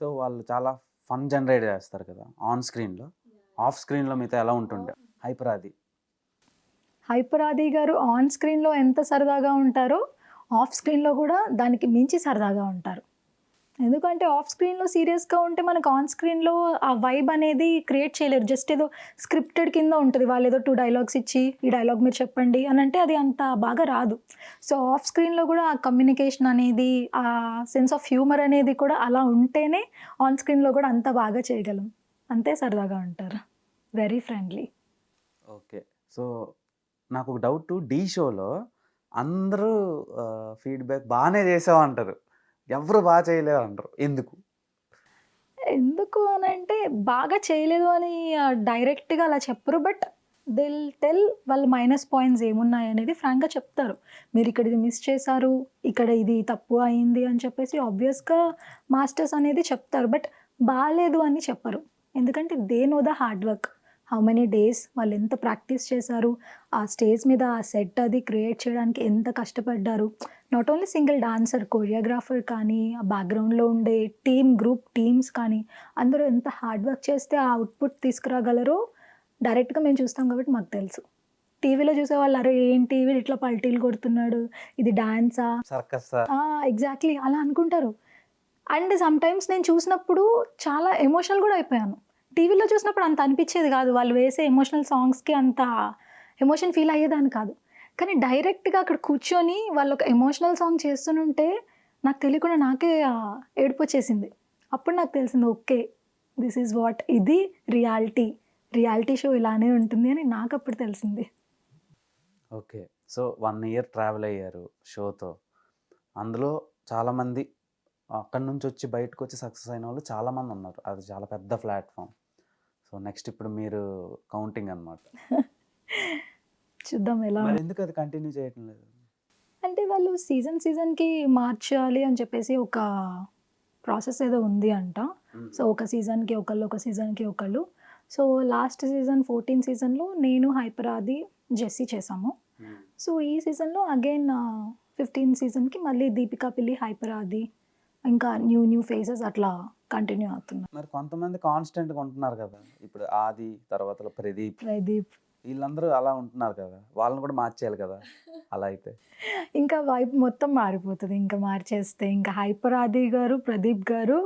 So వాళ్ళు చాలా fun generate చేస్తారు కదా ఆన్ స్క్రీన్లో ఆఫ్ స్క్రీన్లో మీతో ఎలా ఉంటుండే? హైపర్ అది హైపర్ ఆది గారు ఆన్ స్క్రీన్లో ఎంత సరదాగా ఉంటారో ఆఫ్ స్క్రీన్లో కూడా దానికి మించి సరదాగా ఉంటారు. ఎందుకంటే ఆఫ్ స్క్రీన్లో సీరియస్గా ఉంటే మనకు ఆన్ స్క్రీన్లో ఆ వైబ్ అనేది క్రియేట్ చేయలేరు. జస్ట్ ఏదో స్క్రిప్టెడ్ కింద ఉంటుంది. వాళ్ళు ఏదో టూ డైలాగ్స్ ఇచ్చి ఈ డైలాగ్ మీరు చెప్పండి అని అంటే అది అంత బాగా రాదు. సో ఆఫ్ స్క్రీన్లో కూడా ఆ కమ్యూనికేషన్ అనేది ఆ సెన్స్ ఆఫ్ హ్యూమర్ అనేది కూడా అలా ఉంటేనే ఆన్ స్క్రీన్లో కూడా అంత బాగా చేయగలం. అంతే సరదాగా ఉంటారు. Very friendly okay. సో నాకు ఒక డౌట్ డీ షోలో అందరూ ఫీడ్బ్యాక్ బాగానే చేసావు అంటారు. ఎవరు బాగా చేయలేదు అంటారు. ఎందుకు? ఎందుకు అని అంటే బాగా చేయలేదు అని డైరెక్ట్గా అలా చెప్పరు బట్ దిల్ టెల్ వాళ్ళ మైనస్ పాయింట్స్ ఏమున్నాయి అనేది ఫ్రాంక్గా చెప్తారు. మీరు ఇక్కడ ఇది మిస్ చేశారు ఇక్కడ ఇది తప్పు అయింది అని చెప్పేసి ఆబ్వియస్గా మాస్టర్స్ అనేది చెప్తారు బట్ బాగాలేదు అని చెప్పరు. ఎందుకంటే they know the hard work how many days వాళ్ళు ఎంత ప్రాక్టీస్ చేశారు? ఆ స్టేజ్ మీద ఆ సెట్ అది క్రియేట్ చేయడానికి ఎంత కష్టపడ్డారు? Not only single dancer choreographer కానీ ఆ బ్యాక్గ్రౌండ్లో ఉండే టీమ్ గ్రూప్ టీమ్స్ కానీ అందరూ ఎంత హార్డ్ వర్క్ చేస్తే ఆ అవుట్పుట్ తీసుకురాగలరో డైరెక్ట్గా మేము చూస్తాం కాబట్టి మాకు తెలుసు. టీవీలో చూసే వాళ్ళు అరే ఏంటి వీడు ఇట్లా పల్టీలు కొడుతున్నాడు. ఇది డాన్సా సర్కస్ ఎగ్జాక్ట్లీ అలా అనుకుంటారు. అండ్ సమ్టైమ్స్ నేను చూసినప్పుడు చాలా ఎమోషనల్ కూడా అయిపోయాను. టీవీలో చూసినప్పుడు అంత అనిపించేది కాదు. వాళ్ళు వేసే ఎమోషనల్ సాంగ్స్కి అంత ఎమోషన్ ఫీల్ అయ్యేదాన్ని కాదు. కానీ డైరెక్ట్గా అక్కడ కూర్చొని వాళ్ళు ఒక ఎమోషనల్ సాంగ్ చేస్తుంటే నాకు తెలియకుండా నాకే ఏడుపు వచ్చేసింది. అప్పుడు నాకు తెలిసింది ఓకే దిస్ ఈజ్ వాట్ ఇది రియాలిటీ రియాలిటీ షో ఇలానే ఉంటుంది అని నాకు అప్పుడు తెలిసింది. Okay. So one year travel అయ్యారు షోతో. అందులో చాలామంది అక్కడి నుంచి వచ్చి బయటకు వచ్చి సక్సెస్ అయిన వాళ్ళు చాలామంది ఉన్నారు. అది చాలా పెద్ద ప్లాట్ఫామ్ సో నెక్స్ట్ ఇప్పుడు మీరు కౌంటింగ్ అన్నమాట. చూద్దాం ఎలా మరి ఎందుకు అది కంటిన్యూ చేయటం లేదు? అంటే వాళ్ళు సీజన్ సీజన్కి మార్చాలి అని చెప్పేసి ఒక ప్రాసెస్ ఏదో ఉంది అంట. సో ఒక సీజన్కి ఒకళ్ళు ఒక సీజన్కి ఒకళ్ళు. సో లాస్ట్ సీజన్ ఫోర్టీన్ సీజన్లో నేను హైపర్ ఆది జెస్సీ చేసాము. సో ఈ సీజన్లో అగైన్ ఫిఫ్టీన్ సీజన్కి మళ్ళీ దీపికా పిల్లి హైపర్ ఆది ఇంకా న్యూ న్యూ ఫేసెస్ అట్లా కంటిన్యూ అవుతున్నాయి మరి కొంతమంది కాన్స్టెంట్గా ఉంటున్నారు కదా. ఇప్పుడు ఆది తర్వాత ప్రదీప్. ప్రదీప్. వీళ్ళందరూ అలా ఉంటున్నారు కదా. వాళ్ళని కూడా మార్చేయాలి కదా. అలా అయితే. ఇంకా వైపు మొత్తం మారిపోతుంది. ఇంకా మార్చేస్తే ఇంకా hyper Aadi garu Pradeep garu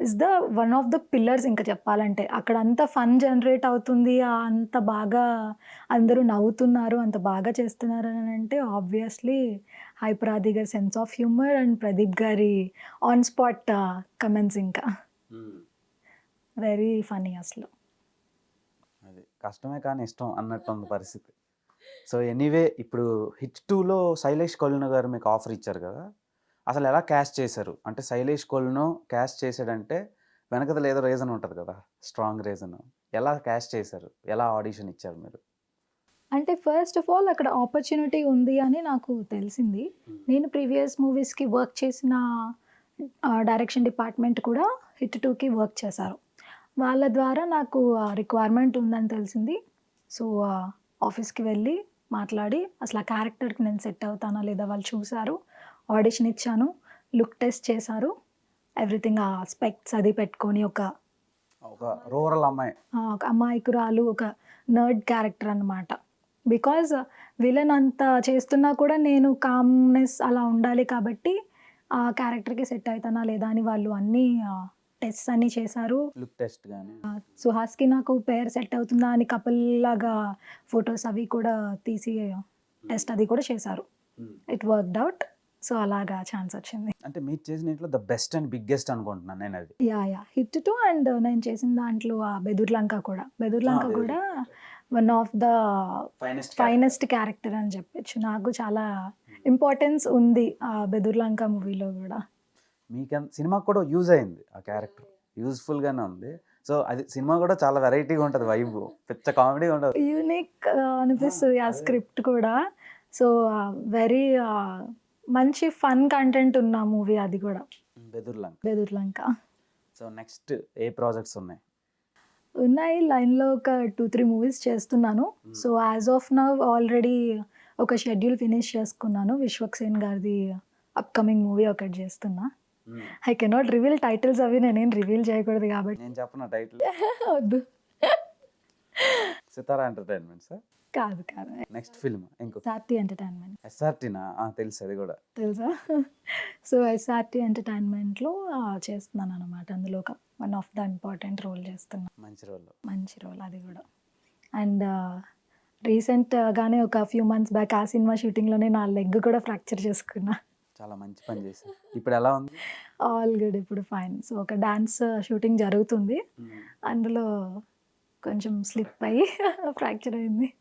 is the one of the pillars ఇంకా చెప్పాలంటే. అక్కడ అంత ఫన్ జనరేట్ అవుతుంది అంత బాగా అందరూ నవ్వుతున్నారు అంత బాగా చేస్తున్నారు అని అంటే obviously Hyper Aadi garu sense of humour and Pradeep garu on spot comments ఇంకా. వెరీ ఫనీ అసలు. అది కష్టమే కానీ ఇష్టం అన్నట్టు ఉంది పరిస్థితి. సో ఎనీవే ఇప్పుడు హిట్ టూలో శైలేష్ కొలిన గారు మీకు ఆఫర్ ఇచ్చారు కదా? అసలు ఎలా క్యాష్ చేశారు? అంటే శైలేష్ కొలిను క్యాష్ చేశాడంటే వెనకదల ఏదో రీజన్ ఉంటుంది కదా స్ట్రాంగ్ రీజన్ ఎలా క్యాష్ చేశారు? ఎలా ఆడిషన్ ఇచ్చారు మీరు? అంటే ఫస్ట్ ఆఫ్ ఆల్ అక్కడ ఆపర్చునిటీ ఉంది అని నాకు తెలిసింది. నేను ప్రీవియస్ మూవీస్కి వర్క్ చేసిన డైరెక్షన్ డిపార్ట్మెంట్ కూడా హిట్ టూకి వర్క్ చేశారు. వాళ్ళ ద్వారా నాకు రిక్వైర్మెంట్ ఉందని తెలిసింది. సో ఆఫీస్కి వెళ్ళి మాట్లాడి అసలు ఆ క్యారెక్టర్కి నేను సెట్ అవుతానా లేదా వాళ్ళు చూశారు. ఆడిషన్ ఇచ్చాను. లుక్ టెస్ట్ చేశారు. ఎవ్రీథింగ్ ఆ స్పెక్ట్స్ అది పెట్టుకొని ఒక ఒక రూరల్ అమ్మాయి. ఒక అమాయకురాలు ఒక నర్డ్ క్యారెక్టర్ అన్నమాట. బికాజ్ విలన్ అంత చేస్తున్నా కూడా నేను కామ్నెస్ అలా ఉండాలి కాబట్టి ఆ క్యారెక్టర్కి సెట్ అవుతానా లేదా అని వాళ్ళు అన్ని టెస్ట్ అన్ని చేశారు. లుక్ టెస్ట్ కానీ సుహాస్కి నాకు పేరు సెట్ అవుతుందా అని కపుల్ లాగా ఫొటోస్ అవి కూడా తీసి టెస్ట్ అది కూడా చేశారు. ఇట్ వర్క్డ్ అవుట్ సో అలాగా ఛాన్స్ వచ్చింది. అంటే మీరు చేసిన ఇంట్లో ద బెస్ట్ అండ్ బిగ్గెస్ట్ అనుకుంటున్నాను నేను అది. Yeah yeah. Hit two and నేను చేసిన దాంట్లో ఆ బెదుర్లంక కూడా. బెదుర్లంక. కూడా one of the finest finest character అని చెప్పొచ్చు. నాకు చాలా ఇంపార్టెన్స్ ఉంది ఆ బెదుర్లంక మూవీలో కూడా. మీకు సినిమాకి కూడా యూజ్ అయింది ఆ క్యారెక్టర్ యూజ్ఫుల్గానే ఉంది. సో అది సినిమా కూడా చాలా వెరైటీగా ఉంటుంది వైబ్ పెద్ద కామెడీగా ఉంటుంది యూనిక్ అనిపిస్తుంది ఆ స్క్రిప్ట్ కూడా. సో వెరీ మంచి ఫన్ కంటెంట్ ఉన్న మూవీ అది కూడా. బెదుర్లంక. బెదుర్లంక. సో నెక్స్ట్ ఏ ప్రాజెక్ట్స్ ఉన్నాయి? ఉన్నాయి లైన్లో ఒక టూ త్రీ మూవీస్ చేస్తున్నాను. So as of now already ఒక షెడ్యూల్ ఫినిష్ చేసుకున్నాను. విశ్వక్ సేన్ గారిది అప్కమింగ్ మూవీ ఒకటి చేస్తున్నా. ఐ కెనాట్ రివీల్ టైటిల్స్ అవి నేనేం రివీల్ చేయకూడదు కాబట్టి. నేను చెప్పిన టైటిల్? వద్దు. సితారా ఎంటర్టైన్మెంట్ సార్ కాదు కాదు. నెక్స్ట్ ఫిల్మ్ ఇంకో. ఎస్ఆర్టీ ఎంటర్టైన్మెంట్ ఎస్ఆర్టీనా తెలుసు అది కూడా. తెలుసా? సో ఎస్ఆర్టీ ఎంటర్టైన్మెంట్లో చేస్తున్నాను అనమాట అందులో ఒక one of the important role చేస్తున్నాను మంచి రోల్ మంచి రోల్ అది కూడా. అండ్ రీసెంట్గానే ఒక ఫ్యూ మంత్స్ బ్యాక్ ఆ సినిమా షూటింగ్లోనే నా లెగ్ కూడా ఫ్రాక్చర్ చేసుకున్నా. చాలా మంచి పని చేశారు ఇప్పుడు ఎలా ఉంది? ఆల్ గుడ్ ఇప్పుడు ఫైన్ సో ఒక డాన్స్ షూటింగ్ జరుగుతుంది. అందులో కొంచెం స్లిప్ అయ్యి ఫ్రాక్చర్ అయింది.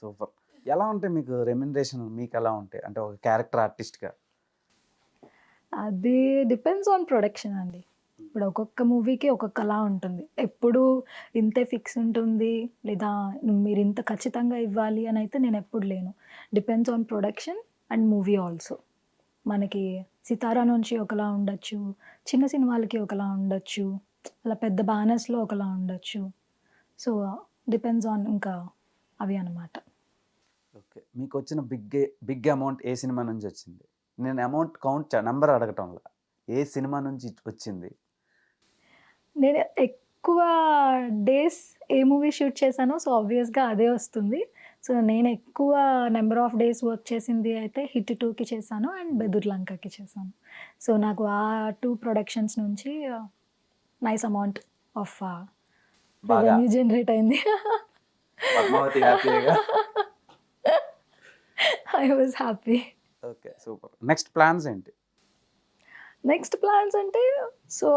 సూపర్. ఎలా ఉంటాయి మీకు రెమ్యునరేషన్ మీకు ఎలా ఉంటాయి? అంటే ఒక క్యారెక్టర్ ఆర్టిస్ట్గా అది డిపెండ్స్ ఆన్ ప్రొడక్షన్ అండి. ఇప్పుడు ఒక్కొక్క మూవీకి ఒక్కొక్కలా ఉంటుంది. ఎప్పుడు ఇంతే ఫిక్స్ ఉంటుంది లేదా మీరు ఇంత ఖచ్చితంగా ఇవ్వాలి అని అయితే నేను ఎప్పుడు లేను. Depends on production and movie also మనకి సితారా నుంచి ఒకలా ఉండొచ్చు చిన్న సినిమాలకి ఒకలా ఉండొచ్చు అలా పెద్ద బ్యానర్స్లో ఒకలా ఉండొచ్చు. సో డిపెండ్స్ ఆన్ ఇంకా అవి అనమాట ఓకే. మీకు వచ్చిన బిగ్ బిగ్ అమౌంట్ ఏ సినిమా నుంచి వచ్చింది? నేను అమౌంట్ కౌంట్ నెంబర్ అడగటంలా ఏ సినిమా నుంచి వచ్చింది? నేను ఎక్కువ డేస్ ఏ మూవీ షూట్ చేశానో సో ఆబ్వియస్గా అదే వస్తుంది. సో నేను ఎక్కువ నెంబర్ ఆఫ్ డేస్ వర్క్ చేసింది అయితే హిట్ టూకి చేశాను అండ్ బెదుర్ లంకకి చేశాను. సో నాకు ఆ టూ ప్రొడక్షన్స్ నుంచి నైస్ అమౌంట్ ఆఫ్ బాగా. రెవెన్యూ జనరేట్ అయింది. I was happy okay super next plans ఏంటి? నెక్స్ట్ ప్లాన్స్ అంటే సో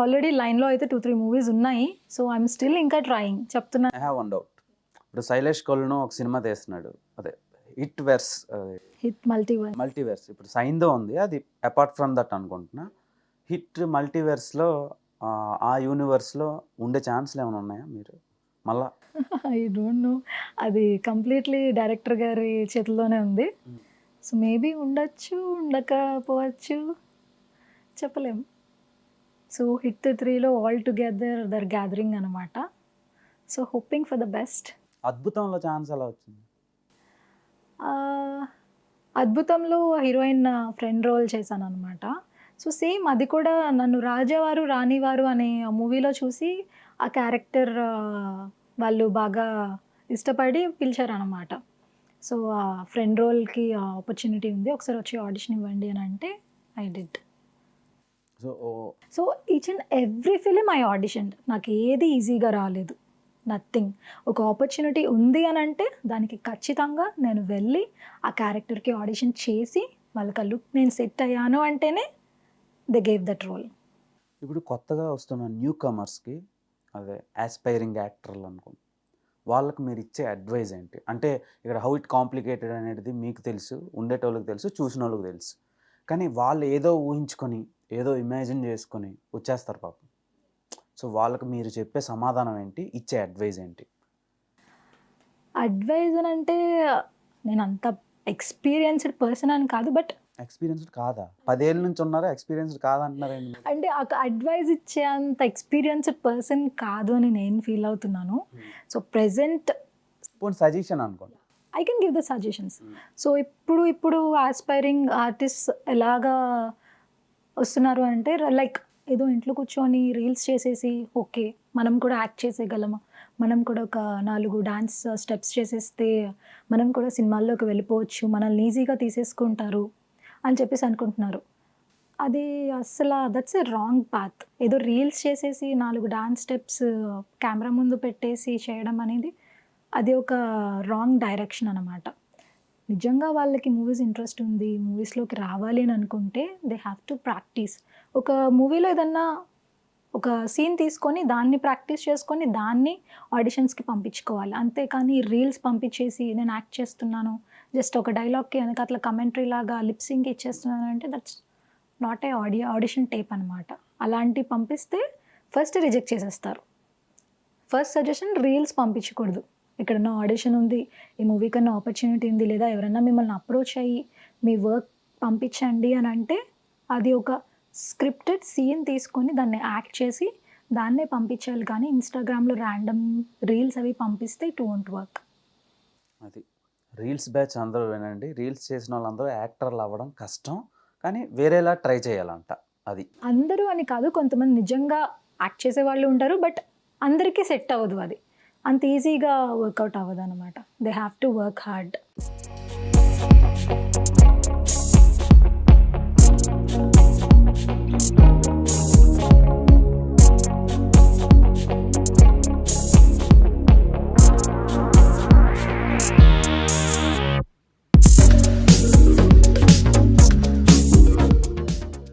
ఆల్రెడీ లైన్లో అయితే టూ త్రీ మూవీస్ ఉన్నాయి. సో ఐఎమ్ స్టిల్ ఇంకా ట్రయింగ్ చెప్తున్నా. ఐ హ్యావ్ వన్ డౌట్ ఇప్పుడు శైలేష్ కొల్ను ఒక సినిమా తీస్తున్నాడు. అదే హిట్ వెర్స్ హిట్ మల్టీవర్ మల్టీవర్స్ ఇప్పుడు సైన్దో ఉంది. అది అపార్ట్ ఫ్రమ్ దట్ అనుకుంటున్నా. హిట్ మల్టీవర్స్లో ఆ యూనివర్స్లో ఉండే ఛాన్స్లు ఏమైనా ఉన్నాయా మీరు? మళ్ళా? ఐ డోంట్ నో అది కంప్లీట్లీ డైరెక్టర్ గారి చేతిలోనే ఉంది. Hmm. సో మేబీ ఉండొచ్చు ఉండకపోవచ్చు. చెప్పలేం సో హిట్ త్రీలో ఆల్ టుగెదర్ దర్ గ్యాదరింగ్ అనమాట so hoping for the best అద్భుతంలో chance ఎలా వచ్చింది? అద్భుతంలో హీరోయిన్ ఫ్రెండ్ రోల్ చేశాను అనమాట సో సేమ్ అది కూడా నన్ను రాజావారు రాణివారు అనే మూవీలో చూసి ఆ క్యారెక్టర్ వాళ్ళు బాగా ఇష్టపడి పిలిచారనమాట సో ఆ ఫ్రెండ్ రోల్కి ఆపర్చునిటీ ఉంది. ఒకసారి వచ్చి ఆడిషన్ ఇవ్వండి అని అంటే I did so so each and every film I audition నాకు ఏది ఈజీగా రాలేదు. నథింగ్ ఒక ఆపర్చునిటీ ఉంది అని అంటే దానికి ఖచ్చితంగా నేను వెళ్ళి ఆ క్యారెక్టర్కి ఆడిషన్ చేసి వాళ్ళకి లుక్ నేను సెట్ అయ్యాను అంటేనే దే గేవ్ దట్ రోల్ ఇప్పుడు కొత్తగా వస్తున్న న్యూ కమర్స్కి అదే యాస్పైరింగ్ యాక్టర్లు అనుకో వాళ్ళకు మీరు ఇచ్చే అడ్వైజ్ ఏంటి? అంటే ఇక్కడ హౌ ఇట్ కాంప్లికేటెడ్ అనేది మీకు తెలుసు ఉండేటోళ్ళకి తెలుసు చూసిన వాళ్ళకి తెలుసు. కానీ వాళ్ళు ఏదో ఊహించుకొని ఏదో ఇమాజిన్ చేసుకొని వచ్చేస్తారు పాపం. సో వాళ్ళకి మీరు చెప్పే సమాధానం ఏంటి? ఇచ్చే అడ్వైజ్ ఏంటి? అడ్వైజ్ అని అంటే నేను అంత ఎక్స్పీరియన్స్డ్ పర్సన్ అని కాదు బట్ ఎక్స్పీరియన్స్డ్ కాదా? పదేళ్ళ నుంచి ఉన్నారా? ఎక్స్పీరియన్స్డ్ కాదంటున్నారండి? అంటే ఒక అడ్వైజ్ ఇచ్చే అంత ఎక్స్పీరియన్స్డ్ పర్సన్ కాదు అని నేను ఫీల్ అవుతున్నాను. సో ప్రెసెంట్ సజెషన్ అనుకోండి. I can give the suggestions so ఇప్పుడు ఇప్పుడు ఆస్పైరింగ్ ఆర్టిస్ట్ ఎలాగా వస్తున్నారు అంటే లైక్ ఏదో ఇంట్లో కూర్చొని రీల్స్ చేసేసి ఓకే మనం కూడా యాక్ట్ చేసేయగలమా? మనం కూడా ఒక నాలుగు డాన్స్ స్టెప్స్ చేసేస్తే మనం కూడా సినిమాల్లోకి వెళ్ళిపోవచ్చు మనల్ని ఈజీగా తీసేసుకుంటారు. అని చెప్పేసి అనుకుంటున్నారు. అది అసలు దట్స్ ఎ రాంగ్ పాత్ ఏదో రీల్స్ చేసేసి నాలుగు డాన్స్ స్టెప్స్ కెమెరా ముందు పెట్టేసి చేయడం అనేది అది ఒక రాంగ్ డైరెక్షన్ అనమాట నిజంగా వాళ్ళకి మూవీస్ ఇంట్రెస్ట్ ఉంది మూవీస్లోకి రావాలి అని అనుకుంటే దే హ్యావ్ టు ప్రాక్టీస్ ఒక మూవీలో ఏదన్నా ఒక సీన్ తీసుకొని దాన్ని ప్రాక్టీస్ చేసుకొని దాన్ని ఆడిషన్స్కి పంపించుకోవాలి. అంతేకాని రీల్స్ పంపించేసి నేను యాక్ట్ చేస్తున్నాను జస్ట్ ఒక డైలాగ్కి వెనక అట్లా కమెంటరీ లాగా లిప్సింగ్ ఇచ్చేస్తున్నాను అంటే that's not a audio audition tape అనమాట అలాంటి పంపిస్తే ఫస్ట్ రిజెక్ట్ చేసేస్తారు. ఫస్ట్ సజెషన్ రీల్స్ పంపించకూడదు. ఎక్కడన్నా ఆడిషన్ ఉంది ఈ మూవీ కన్నా ఆపర్చునిటీ ఉంది లేదా ఎవరైనా మిమ్మల్ని అప్రోచ్ అయ్యి మీ వర్క్ పంపించండి అని అంటే అది ఒక స్క్రిప్టెడ్ సీన్ తీసుకొని దాన్ని యాక్ట్ చేసి దాన్నే పంపించాలి. కానీ ఇన్స్టాగ్రామ్లో ర్యాండమ్ రీల్స్ అవి పంపిస్తే ఇట్ వోంట్ వర్క్ అది. రీల్స్ బ్యాచ్ అందరూ వినండి. రీల్స్ చేసిన వాళ్ళందరూ యాక్టర్లు అవ్వడం కష్టం. కానీ వేరేలా ట్రై చేయాలంట అది. అందరూ అని కాదు కొంతమంది నిజంగా యాక్ట్ చేసే వాళ్ళు ఉంటారు బట్ అందరికీ సెట్ అవ్వదు అది. అంత ఈజీగా వర్కౌట్ అవ్వదు అనమాట they have to work hard